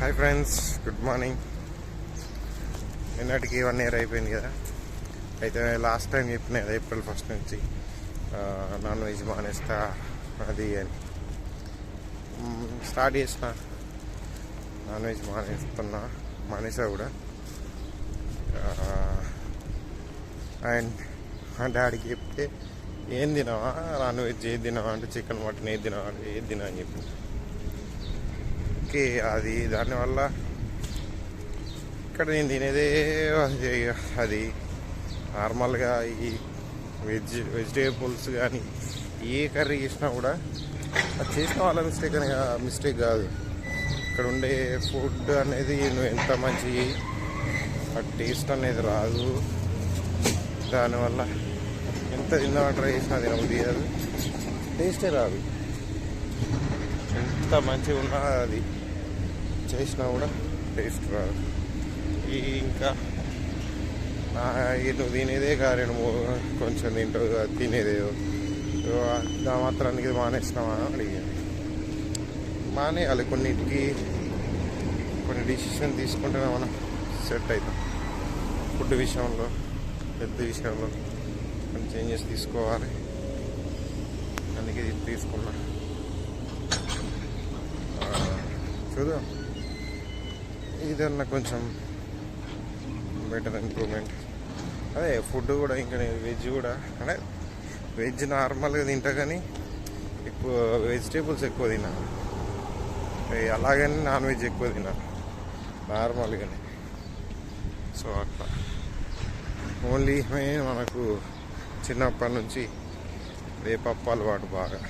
Hi friends good morning నిన్నటికి one year అయిపోయింది కదా. అయితే లాస్ట్ టైం చెప్పిన కదా ఏప్రిల్ ఫస్ట్ నుంచి నాన్ వెజ్ మానేస్తా అది అని. స్టార్ట్ చేసిన. నాన్ వెజ్ మానేస్తున్నా మానేసా కూడా. అండ్ మా డాడీకి చెప్తే ఏం తినవా? నాన్ వెజ్ ఏది తినవా? అంటే చికెన్ మటన్ ఏది తినవా? అంటే ఏది తినా అని చెప్పింది ఓకే అది దానివల్ల ఇక్కడ నేను తినేదే అది అది నార్మల్గా ఈ వెజ్ వెజిటేబుల్స్ కానీ ఏ కర్రీ చేసినా కూడా అది చేసిన వాళ్ళ మిస్టేక్ అని మిస్టేక్ కాదు. ఇక్కడ ఉండే ఫుడ్ అనేది నువ్వు ఎంత మంచి ఆ టేస్ట్ అనేది రాదు. దానివల్ల ఎంత తిందామని ట్రై చేసినా తినబుద్ధి కాదు. టేస్టే రాదు. ఎంత మంచిగా ఉన్నా అది? చేసినా కూడా టేస్ట్ రాదు. ఈ ఇంకా నా తినేదే కారణం కొంచెం తింటావు తినేదేదో దా మాత్రానికి ఇది అని అడిగాను. మానేయాలి కొన్నిటికి కొన్ని డిసిషన్ తీసుకుంటేనే మనం సెట్ అవుతాం. ఫుడ్ విషయంలో పెద్ద విషయంలో కొన్ని చేంజెస్ తీసుకోవాలి. అందుకే ఇది తీసుకున్నా ఆ, కదా. ఇదన్నా కొంచెం బెటర్ ఇంప్రూవ్మెంట్ అదే ఫుడ్ కూడా ఇంకా వెజ్ కూడా అంటే వెజ్ నార్మల్గా తింటా కానీ ఎక్కువ వెజిటేబుల్స్ ఎక్కువ తినా అలాగని నాన్ వెజ్ ఎక్కువ తినా నార్మల్గానే సో అట్లా. ఓన్లీ మెయిన్ మనకు చిన్నప్పటి నుంచి వేపప్పు వాడు బాగా.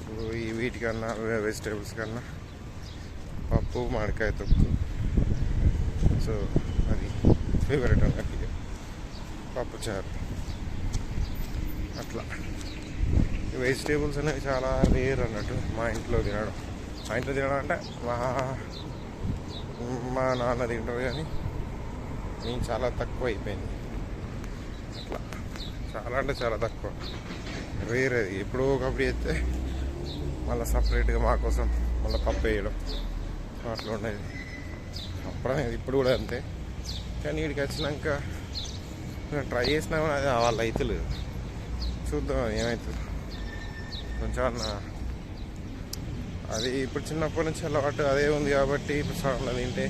ఇప్పుడు ఈ వీటికన్నా వెజిటేబుల్స్ కన్నా పప్పు మామిడికాయ తొక్కు. సో అది ఫేవరెట్ అన్నట్టు పప్పు చారు. అట్లా. ఈ వెజిటేబుల్స్ అనేవి చాలా రేర్ అన్నట్టు మా ఇంట్లో తినడం. మా ఇంట్లో తినడం అంటే మా మా నాన్న తింటారు కానీ నేను చాలా తక్కువ అయిపోయింది. అట్లా. చాలా అంటే చాలా తక్కువ. రేర్ అది. ఎప్పుడో ఒకప్పుడు చేస్తే మళ్ళీ సపరేట్గా మా కోసం మళ్ళీ పప్పు వేయడం. అట్లా ఉండేది. అప్పుడు అనేది ఇప్పుడు కూడా అంతే. కానీ వీడికి వచ్చినాక ట్రై చేసినా కూడా అది వాళ్ళ అవుతలేదు చూద్దాం ఏమవుతుంది కొంచెం అన్న. అది ఇప్పుడు చిన్నప్పటి నుంచి అలవాటు అదే ఉంది కాబట్టి ఇప్పుడు సడన్గా తింటే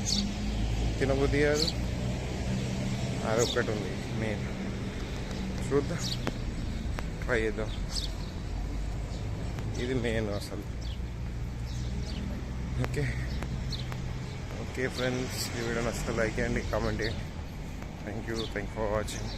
తినబుద్ధి కాదు. అది ఒక్కటి ఉంది మెయిన్. చూద్దాం. ట్రై చేద్దాం. ఇది మెయిన్ అసలు. ఓకే ఓకే ఫ్రెండ్స్ ఈ వీడియో నచ్చితే లైక్ చేయండి కామెంట్ చేయండి. Thank you thank for watching